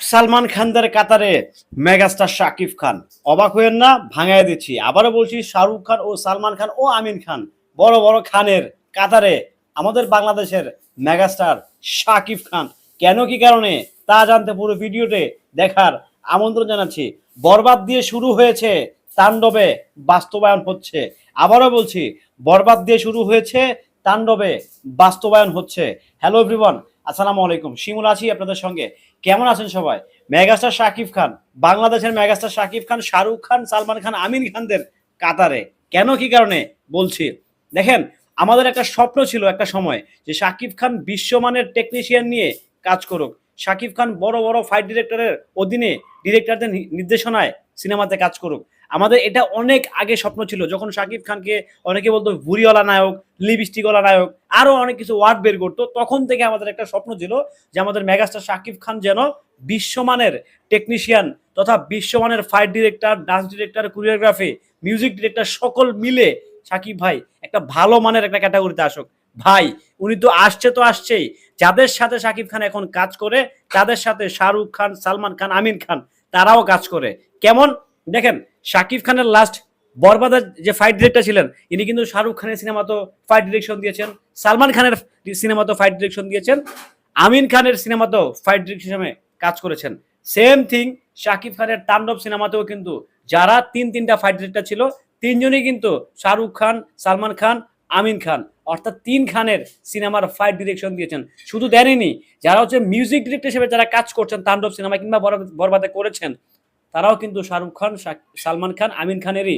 সালমান খানদের কাতারে মেগাস্টার শাকিব খান। অবাক হইয়েন না ভাঙায় দিচ্ছি। আবারও বলছি, শাহরুখ খান ও সালমান খান ও আমিন খান, বড় বড় খানের কাতারে আমাদের বাংলাদেশের মেগাস্টার শাকিব খান। কেন কি কারণে? তা জানতে পুরো ভিডিওতে দেখার আমন্ত্রণ জানাচ্ছি। বরবাদ দিয়ে শুরু হয়েছে, তাণ্ডবে বাস্তবায়ন হচ্ছে। আবারও বলছি, বরবাদ দিয়ে শুরু হয়েছে, তাণ্ডবে বাস্তবায়ন হচ্ছে। হ্যালো এভরিওয়ান আসসালামু আলাইকুম। শিমুল আছি আপনাদের সঙ্গে। কেমন আছেন সবাই? মেগাস্টার শাকিব খান, বাংলাদেশের মেগাস্টার শাকিব খান, শাহরুখ খান, সালমান খান, আমিন খানদের কাতারে। কেন, কি কারণে? বলছি। দেখেন, আমাদের একটা স্বপ্ন ছিল একটা সময় যে শাকিব খান বিশ্বমানের টেকনিশিয়ান নিয়ে কাজ করুক। শাকিব খান বড় বড় ফাইট ডিরেক্টরের অধীনে ডিরেক্টরদের নির্দেশনায় সিনেমাতে কাজ করুক। আমাদের এটা অনেক আগে স্বপ্ন ছিল, যখন শাকিব খানকে অনেকে বলতো ভুরিওয়ালা নায়ক লিপস্টিকওয়ালা নায়ক, আরও অনেক কিছু ওয়ার্ড বের করতো, তখন থেকে আমাদের একটা স্বপ্ন ছিল যে আমাদের মেগাস্টার শাকিব খান যেন বিশ্বমানের টেকনিশিয়ান তথা বিশ্বমানের fight director dance director choreography music director সকল মিলে শাকিব ভাই একটা ভালো মানের একটা ক্যাটাগরিতে আসুক। ভাই, উনি তো আসছে তো আসছেই। যাদের সাথে শাকিব খান এখন কাজ করে, তাদের সাথে শাহরুখ খান, সালমান খান আমিন খান, তারাও কাজ করে। কেমন? দেখেন, শাকিব খানের লাস্ট বরবাদের যে ফাইট ডিরেক্টর ছিলেন, ইনি কিন্তু শাহরুখ খানের সিনেমা তো ফাইট ডিরেকশন দিয়েছেন, সালমান খানের সিনেমা তো ফাইট ডিরেকশন দিয়েছেন, আমিন খানের সিনেমা তো ফাইট ডিরেকশন হিসেবে কাজ করেছেন। সেম থিং শাকিব খানের তাণ্ডব সিনেমাতেও কিন্তু যারা তিন তিনটা ফাইট ডিরেক্টর ছিল, তিনজনই কিন্তু শাহরুখ খান, সালমান খান, আমিন খান, অর্থাৎ তিন খানের সিনেমার ফাইট ডিরেকশন দিয়েছেন। শুধু দেননি যারা হচ্ছে মিউজিক ডিরেক্টর হিসেবে যারা কাজ করছেন, তাণ্ডব সিনেমা কিংবা বরবাদে করেছেন তারাও কিন্তু শাহরুখ খান সালমান খান, আমিন খানেরই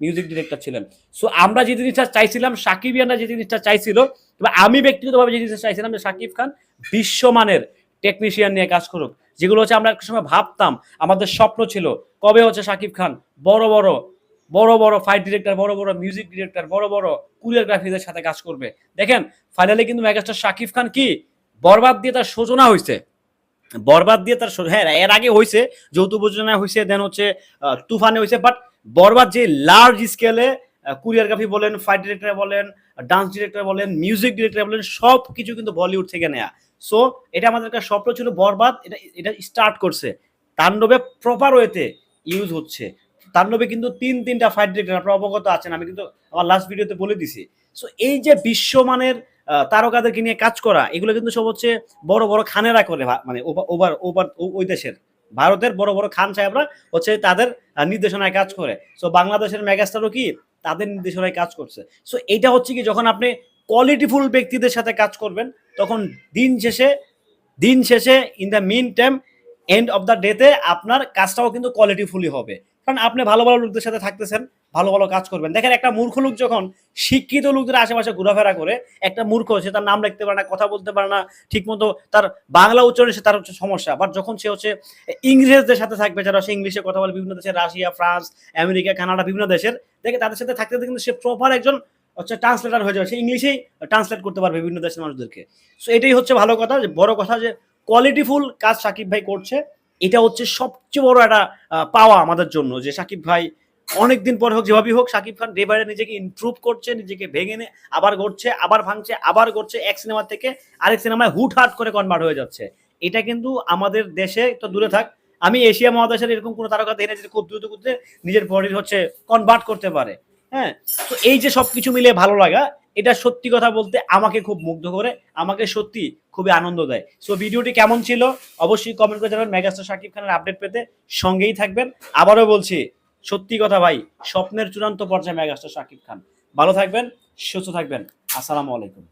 মিউজিক ডিরেক্টর ছিলেন। সো আমরা যে জিনিসটা চাইছিলাম সাকিবিয়ানরা যে জিনিসটা চাইছিল, বা আমি ব্যক্তিগতভাবে যে জিনিসটা চাইছিলাম যে সাকিব খান বিশ্বমানের টেকনিশিয়ান নিয়ে কাজ করুক। যেগুলো হচ্ছে আমরা একটা সময় ভাবতাম, আমাদের স্বপ্ন ছিল, কবে হচ্ছে সাকিব খান বড় বড় বড় বড় ফাইট ডিরেক্টর বড় বড় মিউজিক ডিরেক্টর বড় বড় কোরিওগ্রাফিদের সাথে কাজ করবে। দেখেন ফাইনালি কিন্তু মেগাস্টার সাকিব খান কি বরবাদ দিয়ে তার সূচনা হয়েছে বরবাদ দিয়ে তার হ্যাঁ এর আগে হয়েছে যৌথ প্রযোজনা হয়েছে দেন হচ্ছে তুফানে হয়েছে বাট বরবাদ যে লার্জ স্কেলে কোরিওগ্রাফি বলেন ফাইট ডিরেক্টর বলেন ডান্স ডিরেক্টর বলেন মিউজিক ডিরেক্টর বলেন, সব কিছু কিন্তু বলিউড থেকে নেয়া। সো এটা আমাদের একটা স্বপ্ন ছিল, বরবাদ এটা এটা স্টার্ট করছে। তাণ্ডবে প্রপার ওয়েতে ইউজ হচ্ছে। তাণ্ডবে কিন্তু তিন, তিনটা ফাইট ডিরেক্টর আপনারা অবগত আছেন, আমি কিন্তু আমার লাস্ট ভিডিওতে বলে দিছি। সো এই যে বিশ্বমানের তারকাদেরকে নিয়ে কাজ করা, এগুলো কিন্তু সব হচ্ছে বড় বড় খানেরা করে মানে ওভার ওভার ওই দেশের। ভারতের বড় বড় খান সাহেবরা হচ্ছে তাদের নির্দেশনায় কাজ করে। সো বাংলাদেশের মেগাস্টারও কি? তাদের নির্দেশনায় কাজ করছে। সো এটা হচ্ছে কি, যখন আপনি কোয়ালিটিফুল ব্যক্তিদের সাথে কাজ করবেন, তখন দিন শেষে দিন শেষে in the meantime end of the ডেতে আপনার কাজটাও কিন্তু কোয়ালিটিফুলি হবে। কারণ আপনি ভালো ভালো লোকদের সাথে থাকতেছেন ভালো ভালো কাজ করবেন। দেখেন একটা মূর্খ লোক যখন শিক্ষিত লোকদের আশেপাশে ঘোরাফেরা করে, একটা মূর্খ, সে তার নাম লিখতে পারে না, কথা বলতে পারে না, ঠিকমতো তার বাংলা উচ্চারণে সে তার হচ্ছে সমস্যা। বাট যখন সে হচ্ছে ইংরেজদের সাথে থাকবে, যারা সে ইংলিশে কথা বলে, বিভিন্ন দেশের রাশিয়া, ফ্রান্স, আমেরিকা, কানাডা, বিভিন্ন দেশের, দেখে তাদের সাথে থাকতে কিন্তু সে প্রপার একজন হচ্ছে ট্রান্সলেটার হয়ে যাবে। সে ইংলিশেই ট্রান্সলেট করতে পারবে বিভিন্ন দেশের মানুষদেরকে। সো এটাই হচ্ছে ভালো কথা, যে বড় কথা যে কোয়ালিটিফুল কাজ সাকিব ভাই করছে, এটা হচ্ছে সবচেয়ে বড় একটা পাওয়া আমাদের জন্য, যে সাকিব ভাই অনেকদিন পর হোক, যেভাবেই হোক, Sakib Khan day by day নিজেকে ইমপ্রুভ করছে, নিজেকে ভেঙে নে, আবার গড়ছে, আবার ভাঙছে, আবার গড়ছে, এক সিনেমা থেকে আরেক সিনেমায় হুট হাট করে কনভার্ট হয়ে যাচ্ছে। এটা কিন্তু আমাদের দেশে, তো দূরে থাক, আমি এশিয়া মহাদেশের এরকম কোনো তারকা দেখি যে খুব দ্রুত করতে নিজের বডির হচ্ছে কনভার্ট করতে পারে। হ্যাঁ? তো এই যে সবকিছু মিলে ভালো লাগা, এটা সত্যি কথা বলতে আমাকে খুব মুগ্ধ করে, আমাকে সত্যি খুবই আনন্দ দেয়। সো ভিডিওটি কেমন ছিল? অবশ্যই কমেন্ট করে জানাবেন। মেগাস্টার শাকিব খানের আপডেট পেতে সঙ্গেই থাকবেন। আবারও বলছি সত্যি কথা ভাই, স্বপ্নের চূড়ান্ত পর্যায়ে মেগাস্টার শাকিব খান। ভালো থাকবেন, সুস্থ থাকবেন। আসসালামু আলাইকুম।